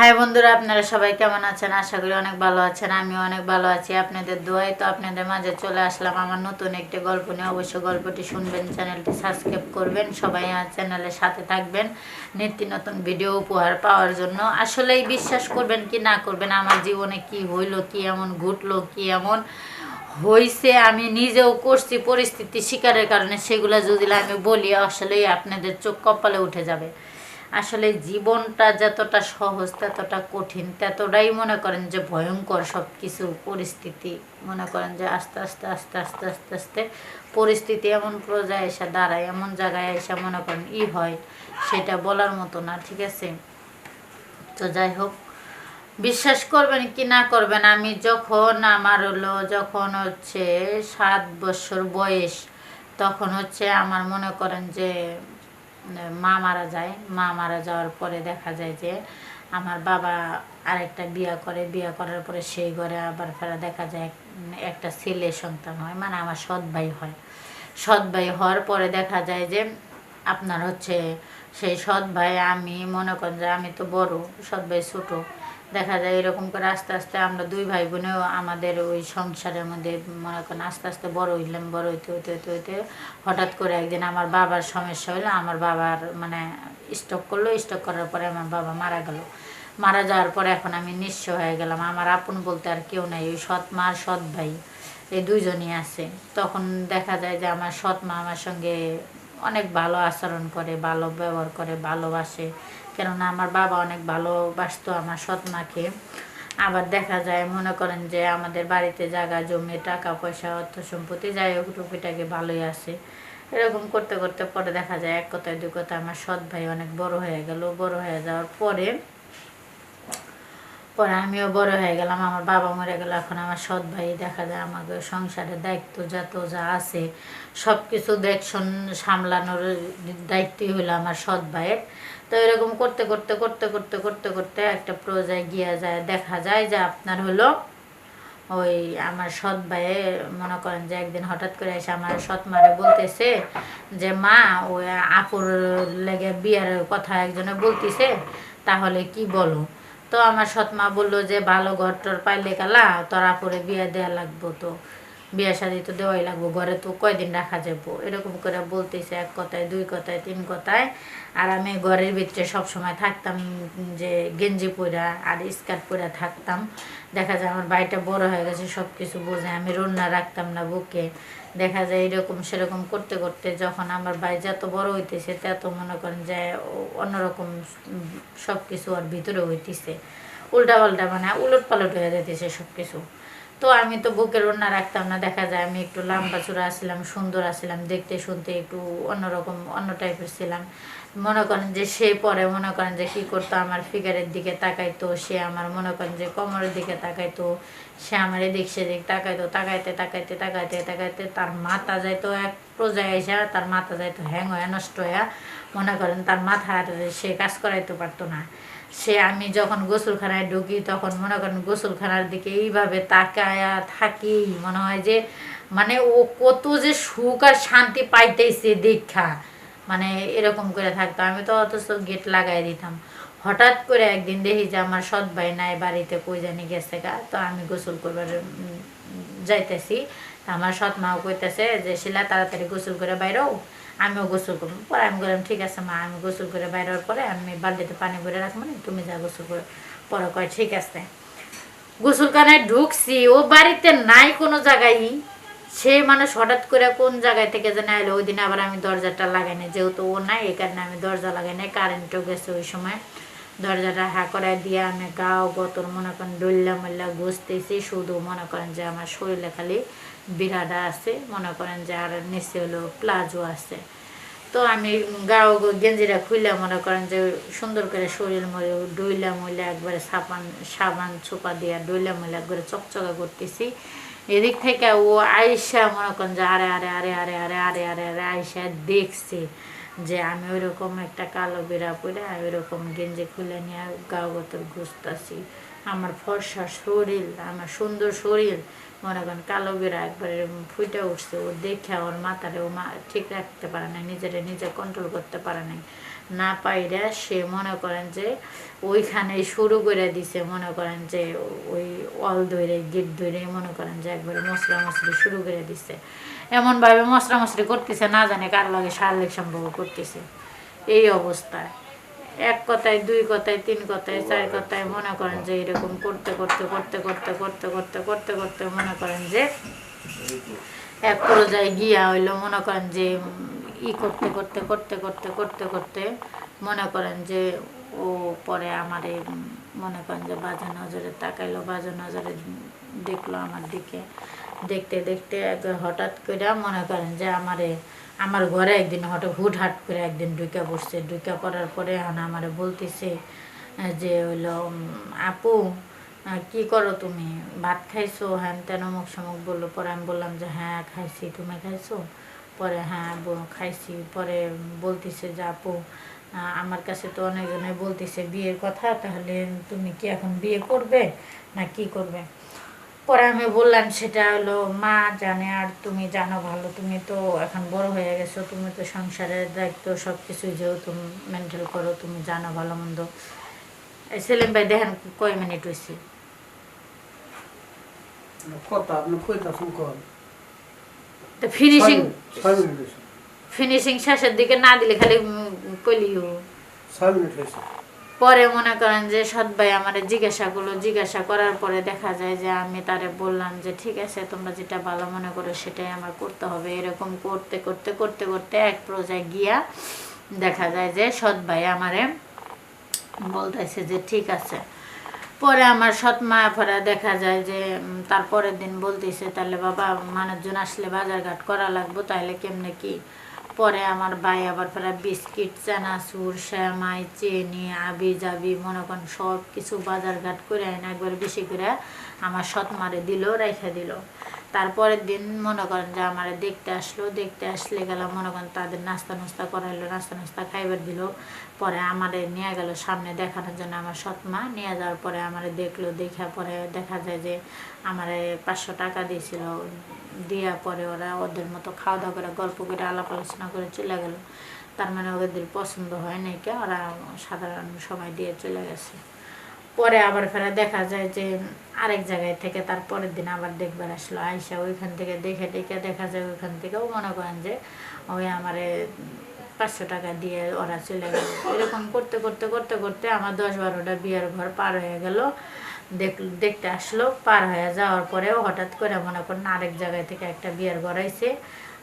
High বন্ধুরা, আপনারা সবাই কেমন আছেন? আশা করি অনেক ভালো আছেন আমি অনেক ভালো আছি। আপনাদের দোয়াই তো আপনাদের মাঝে চলে আসলাম। আমার নতুন একটি গল্প নিয়ে অবশ্যই গল্পটি শুনবেন, চ্যানেলটি সাবস্ক্রাইব করবেন, সবাই চ্যানেলের সাথে থাকবেন নিত্য নতুন ভিডিও উপহার পাওয়ার জন্য। আসলেই বিশ্বাস করবেন কি না করবেন, আমার জীবনে কি হইল, কি এমন ঘটলো, কি এমন হইছে, আমি নিজেও করছি পরিস্থিতি শিকারের কারণে, সেগুলো যদি আমি বলি, আসলেই আপনাদের চোখ কপালে উঠে যাবে। আসলে জীবনটা যতটা সহজ, ততটা কঠিন, ততটাই মনে করেন যে ভয়ঙ্কর সব কিছু পরিস্থিতি। মনে করেন যে আস্তে আস্তে আস্তে আস্তে আস্তে আস্তে পরিস্থিতি এমন পর্যায়ে এসে দাঁড়ায়, এমন জায়গায় এসে মনে করেন ই হয়, সেটা বলার মতো না, ঠিক আছে? তো যাই হোক, বিশ্বাস করবেন কি না করবেন, আমি যখন আমার হলো, যখন হচ্ছে সাত বছর বয়স, তখন হচ্ছে আমার মনে করেন যে মা মারা যায়, মা মারা যাওয়ার পরে দেখা যায় যে আমার বাবা আরেকটা বিয়া করে, বিয়া করার পরে সেই ঘরে আবার ফেরা দেখা যায় একটা ছেলে সন্তান হয় মানে আমার সৎ ভাই হয়। সৎ ভাই হওয়ার পরে দেখা যায় যে আপনার হচ্ছে সেই সৎ ভাই আমি মনে করেন যে আমি তো বড়, সৎ ভাই ছোটো। দেখা যায় এরকম করে আস্তে আস্তে আমরা দুই ভাই বোনেও আমাদের ওই সংসারের মধ্যে মনে করেন আস্তে আস্তে বড় হইলাম, বড় হইতে হইতে হইতে হইতে। হঠাৎ করে একদিন আমার বাবার সমস্যা হইল, আমার বাবার মানে স্টক করল স্টক করার পরে আমার বাবা মারা গেল। মারা যাওয়ার পরে এখন আমি নিঃস্ব হয়ে গেলাম। আমার আপন বলতে আর কেউ নাই, ওই সৎ মা আর সৎ ভাই, এই দুইজনই আছে। তখন দেখা যায় যে আমার সৎ মা আমার সঙ্গে অনেক ভালো আচরণ করে, ভালো ব্যবহার করে, ভালোবাসে। কেননা আমার বাবা অনেক ভালোবাসতো আমার সৎ মাকে আবার দেখা যায়, মনে করেন যে আমাদের বাড়িতে জায়গা, জমি, টাকা, পয়সা, অর্থ সম্পত্তি, যাই হোক টুপিটাকে ভালোই আসে এরকম করতে করতে পরে দেখা যায়, এক কথায় দু কথায় আমার সৎ ভাই অনেক বড় হয়ে গেল। বড় হয়ে যাওয়ার পরে পরে আমিও বড় হয়ে গেলাম, আমার বাবা মরে গেল, এখন আমার সৎ ভাই দেখা যায় আমাকে সংসারের দায়িত্ব যত যা আছে সব কিছু দেখশন সামলানোর দায়িত্বই হলো আমার সৎ ভাইয়ের। তো এরকম করতে করতে করতে করতে করতে করতে একটা প্রজায় গিয়া যায়, দেখা যায় যে আপনার হলো ওই আমার সৎ ভাইয়ে মনে করেন যে একদিন হঠাৎ করে এসে আমার সৎ মারে বলতেছে যে, মা, ওই আপুর লেগে বিয়ার কথা একজনে বলতেছে, তাহলে কি বলো? তো আমার সৎমা বলল যে, ভালো ঘর টর পাইলে গেলা, তোরা পরে বিয়ে দেওয়া লাগবো তো। বিয়া শাদি তো দেওয়াই লাগবো, ঘরে তো কয়দিন রাখা যাব? এরকম করে বলতেছে এক কথায়, দুই কথায়, তিন কথায়। আর আমি ঘরের ভিতরে সব সময় থাকতাম, যে গেঞ্জি পরা আর স্কার্ট পরা থাকতাম। দেখা যায় আমার বাড়িটা বড় হয়ে গেছে সব কিছু বোঝে, আমি রান্না রাখতাম না বুকে। দেখা যায় এরকম সেরকম করতে করতে যখন আমার ভাই যত বড় হইতেছে, তত মনে করেন যে অন্যরকম সব কিছু আর ভিতরে হইতেছে। উল্টা পাল্টা মানে উলট পালট হয়ে যেতেছে সব কিছু তো আমি তো বুকের ওড়না রাখতাম না, দেখা যায় আমি একটু লম্বা চূড়া আসছিলাম সুন্দর আসছিলাম দেখতে শুনতে একটু অন্যরকম, অন্য টাইপের ছিলাম। মনে করেন যে সে পরে মনে করেন যে কী করতো, আমার ফিগারের দিকে তাকাইতো, সে আমার মনে করেন যে কোমরের দিকে তাকাইতো, সে আমার এদিক সেদিক তাকাইতো, তাকাইতে তাকাইতে তাকাইতে তাকাইতে তার মাথা যাইতো এক পর্যায়ে এসে, তার মাথা যাইতো হ্যাং হয়ে, নষ্ট হয়ে, মনে করেন তার মাথা আর সে কাজ করাইতে পারতো না। সে আমি যখন গোসলখানায় ঢুকি, তখন মনে করেন গোসলখানার দিকে এইভাবে তাকায়া থাকি। মনে হয় যে মানে ও কত যে সুখ আর শান্তি পাইতেছে দেখা। মানে এরকম করে থাকতো। আমি তো অথচ গেট লাগাই দিতাম। হঠাৎ করে একদিন দেখি যে আমার সৎ ভাই নাই, বাড়িতে কই জানি গেছে গা। তো আমি গোসল করবার যাইতেছি। আমার সৎ মাও কইতেছে যে, শিলা, তাড়াতাড়ি গোসল করে বাইরেও আমিও গোসল করব। পরে আমি বললাম, ঠিক আছে মা, আমি গোসল করে বাইরের পরে আমি বালতিতে পানি ভরে রাখব না, তুমি যা গোসল করে। পরে কয়, ঠিক আছে। গোসলখানায় ঢুকছি, ও বাড়িতে নাই কোনো জায়গায়। সে মানুষ হঠাৎ করে কোন জায়গায় থেকে যেন এলো ওই দিন আবার আমি দরজাটা লাগাই নাই। যেহেতু ও নাই, এই কারণে আমি দরজা লাগাই নাই কারেন্টও গেছে ওই সময়। দরজাটা হা করায় দিয়ে আমি গাও, গতর মনে করেন ডল্লা মল্লা গুছতেছি শুধু মনে করেন যে আমার শরীরে খালি বিরাডা আছে, মনে করেন যে আর নিচে হলো প্লাজো আছে। তো আমি গাও গেঞ্জিরা খুইলা মনে করেন যে সুন্দর করে শরীর মরে ডইলা মইলা একবারে সাবান সাবান ছোপা দিয়া ডইলা মইলা একবারে চকচকা করতেছি। এদিক থেকে ও আয়সা মনে করেন যে আরে আরে আরে আরে আরে আরে আরে আরে আয়সা দেখছে। যে আমি ওইরকম একটা কালো বিড়া পরে ওইরকম গেঞ্জি খুলে নিয়ে গাও গতর ঘুরতেছি। আমার ফর্সা শরীর, আমার সুন্দর শরীর, মনে করেন কালো বিড়া একবারে ফুটে উঠছে, ও দেখে ওর মাথারে ও মা ঠিক রাখতে পারে নাই, নিজেরে নিজে কন্ট্রোল করতে পারে নাই। না পাইরা সে মনে করেন যে ওইখানে শুরু করে দিছে, মনে করেন যে ওই ওয়াল ধরে গেট ধরে মনে করেন যে একবারে মশলা মশলি শুরু করে দিছে। এমনভাবে মশলি করতেছে না জানে কার লগে শারীরিক সম্পর্ক করতেছে এই অবস্থায় এক কথায় দুই কথায় তিন কথায় চার কথায় মনে করেন যে এরকম করতে করতে করতে করতে করতে করতে করতে করতে মনে করেন যে এক পর্যায়ে গিয়া হইল মনে করেন যে ই করতে করতে করতে করতে করতে করতে মনে করেন যে ও পরে আমার মনে করেন যে বাজে নজরে তাকাইলো বাজে নজরে দেখল আমার দিকে দেখতে দেখতে একবার হঠাৎ করে মনে করেন যে আমারে, আমার ঘরে একদিন হঠাৎ হুট হাট করে একদিন ঢুকে পড়ছে। ঢুকে পড়ার পরে এখন আমারে বলতেছে যে হইল আপু কি করো তুমি? ভাত খাইছো? হ্যান তেন অমুক সমুক বলল। পরে আমি বললাম যে হ্যাঁ খাইছি। তুমি খাইছো? পরে হ্যাঁ খাইছি। পরে বলতেছে যে আপু আমার কাছে তো অনেকজনে বলতেছে বিয়ের কথা, তাহলে তুমি কি এখন বিয়ে করবে? না কি করবে? পরে আমি বললাম সেটা হলো মা জানে আর তুমি জানো ভালো। তুমি তো এখন বড় হয়ে গেছো তুমি তো সংসারের দায়িত্ব সব কিছুই যেহেতু মেনটেন করো তুমি জানো ভালো মন্দ। সেলিম ভাই দেখেন কয় মিনিট হয়েছে কথা আপনি কইতাছেন কন তো ফিনিশিং ফিনিশিং শেষের দিকে না দিলে খালি কইলিও। ছয় মিনিট হয়েছে পরে মনে করেন যে সৎ ভাই আমার জিজ্ঞাসা করল, জিজ্ঞাসা করার পরে দেখা যায় যে আমি তারে বললাম যে, ঠিক আছে, তোমরা যেটা ভালো মনে করো সেটাই আমার করতে হবে। এরকম করতে করতে করতে করতে এক পর্যায়ে গিয়া দেখা যায় যে সৎ ভাই আমারে বলতেছে যে, ঠিক আছে। পরে আমার সৎ মা পরে দেখা যায় যে তারপরের দিন বলতেছে, তাহলে বাবা, মানুষজন আসলে বাজারঘাট করা লাগবো, তাহলে কেমনে কি? পরে আমার ভাই আবার ফেরা বিস্কিট, চানাচুর শ্যামাই চেনি আবি জাবি মনে করেন সব কিছু বাজারঘাট করে একবার বেশি করে আমার সৎ মারে দিল রেখে দিল। তারপরের দিন মনে করেন যে আমারে দেখতে আসলো, দেখতে আসলে গেলাম, মনে করেন তাদের নাস্তা নাস্তা করাইলো, নাস্তা নাস্তা খাইবার দিল, পরে আমারে নিয়ে গেল সামনে দেখানোর জন্য আমার সৎ মা নিয়ে যাওয়ার পরে আমারে দেখল দেখা পরে দেখা যায় যে আমারে পাঁচশো টাকা দিয়েছিল। দেওয়ার পরে ওরা ওদের মতো খাওয়া দাওয়া করে, গল্প করে, আলাপ আলোচনা করে চলে গেল। তার মানে ওদের পছন্দ হয় নাই কে, ওরা সাধারণ সময় দিয়ে চলে গেছে। পরে আবার ফেরা দেখা যায় যে আরেক জায়গায় থেকে তার পরের দিন আবার দেখবার আসলো। আইসা ওইখান থেকে দেখে দেখে দেখা যায় ওইখান থেকেও মনে করেন যে ওই আমারে পাঁচশো টাকা দিয়ে ওরা চলে গেল। এরকম করতে করতে করতে করতে আমার দশ বারোটা বিয়ের ঘর পার হয়ে গেল। দেখ, দেখতে আসলো, পার হয়ে যাওয়ার পরেও হঠাৎ করে মনে করেন আরেক জায়গায় থেকে একটা বিয়ের ঘর আইছে।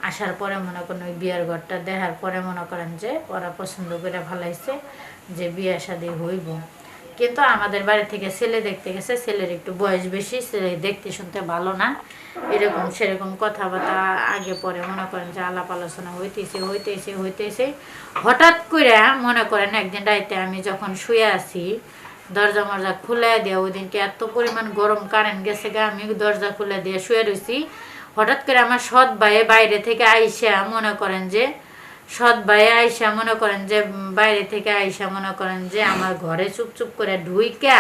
আসার পরে মনে করেন ওই বিয়ের ঘরটা দেখার পরে মনে করেন যে ওরা পছন্দ করে ভালাইছে যে বিয়ে শাদি হইব। কিন্তু আমাদের বাড়ি থেকে ছেলে দেখতে গেছে, ছেলের একটু বয়স বেশি ছেলে দেখতে শুনতে ভালো না। এরকম সেরকম কথাবার্তা আগে পরে মনে করেন যে আলাপ আলোচনা হইতেছে হইতেছে হইতেছে। হঠাৎ করে মনে করেন একদিন রাইতে আমি যখন শুয়ে আছি, দরজা মরজা খুলে দিয়ে ওই দিনকে এত পরিমাণ গরম কারেন্ট গেছে গা, আমি দরজা খুলে দিয়ে শুয়ে রয়েছি হঠাৎ করে আমার সৎ ভাইয়ে বাইরে থেকে আইসা মনে করেন যে সৎ ভাই আইসা মনে করেন যে বাইরে থেকে আইসা মনে করেন যে, আমার ঘরে চুপ চুপ করে ঢুইকা,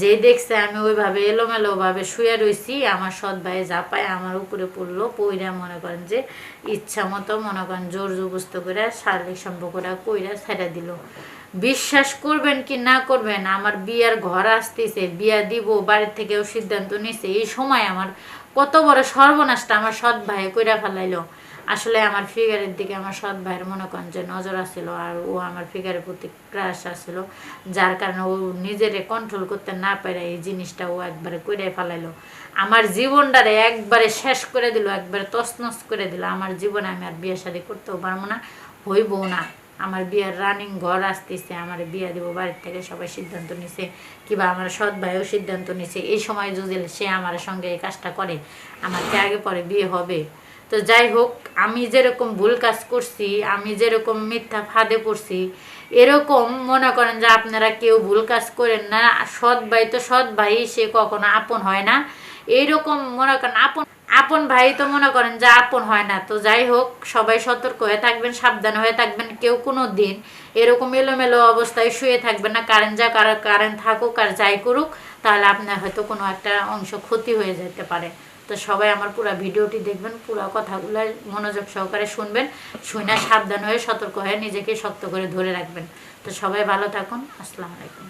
যে দেখছে আমি ওইভাবে এলোমেলো ভাবে শুয়ে রইছি, আমার সৎ ভাই জাপায় আমার উপরে পড়ল, পইরা মনে করেন যে, ইচ্ছা মতো মনে করেন জোর জবস্ত করে শারীরিক সম্পর্কটা কইরা ছেড়ে দিল। বিশ্বাস করবেন কি না করবেন, আমার বিয়ার ঘর আসতেছে, বিয়া দিব, বাড়ির থেকেও সিদ্ধান্ত নিছে, এই সময় আমার কত বড় সর্বনাশটা আমার সৎ ভাই কইরা ফেলাইলো। আসলে আমার ফিগারের দিকে আমার সৎ ভাইয়ের মনে করেন যে নজর আসছিল আর ও আমার ফিগারের প্রতি ক্রাশ আসছিল যার কারণে ও নিজেরে কন্ট্রোল করতে না পারে এই জিনিসটা ও একবারে করে ফেলাইলো। আমার জীবনটারে একবারে শেষ করে দিল, একবারে তছনছ করে দিল। আমার জীবনে আমি আর বিয়ে শাদি করতেও পারব না, হইবও না। আমার বিয়ের রানিং ঘর আসতেছে, আমার বিয়ে দিব, বাড়ির থেকে সবাই সিদ্ধান্ত নিছে, কিংবা আমার সৎ ভাইও সিদ্ধান্ত নিছে। এই সময় যদি সে আমার সঙ্গে এই কাজটা করে আমাকে আগে পরে বিয়ে হবে? তো যাই হোক আমি যেরকম ভুল কাজ করছি, আমি যেরকম মিথ্যা ফাঁদে পড়ছি, এরকম মনে করেন যে আপনারা কেউ ভুল কাজ করেন না, সৎ ভাই তো সৎ ভাই, সে কখনো আপন হয় না। এইরকম মনে করেন আপন আপন ভাই তো মনে করেন যে আপন হয় না। তো যাই হোক, সবাই সতর্ক হয়ে থাকবেন, সাবধান হয়ে থাকবেন, কেউ কোনো দিন এরকম এলোমেলো অবস্থায় শুয়ে থাকবেন না। কারেন্ট যা কারেন্ট থাকুক আর যাই করুক, তাহলে আপনার হয়তো কোনো একটা অংশ ক্ষতি হয়ে যেতে পারে। তো সবাই আমার পুরো ভিডিওটি দেখবেন, পুরো কথাগুলো মনোযোগ সহকারে শুনবেন শুনে সাবধান হয়ে সতর্ক হয়ে নিজেকে শক্ত করে ধরে রাখবেন। তো সবাই ভালো থাকুন, আসসালামু আলাইকুম।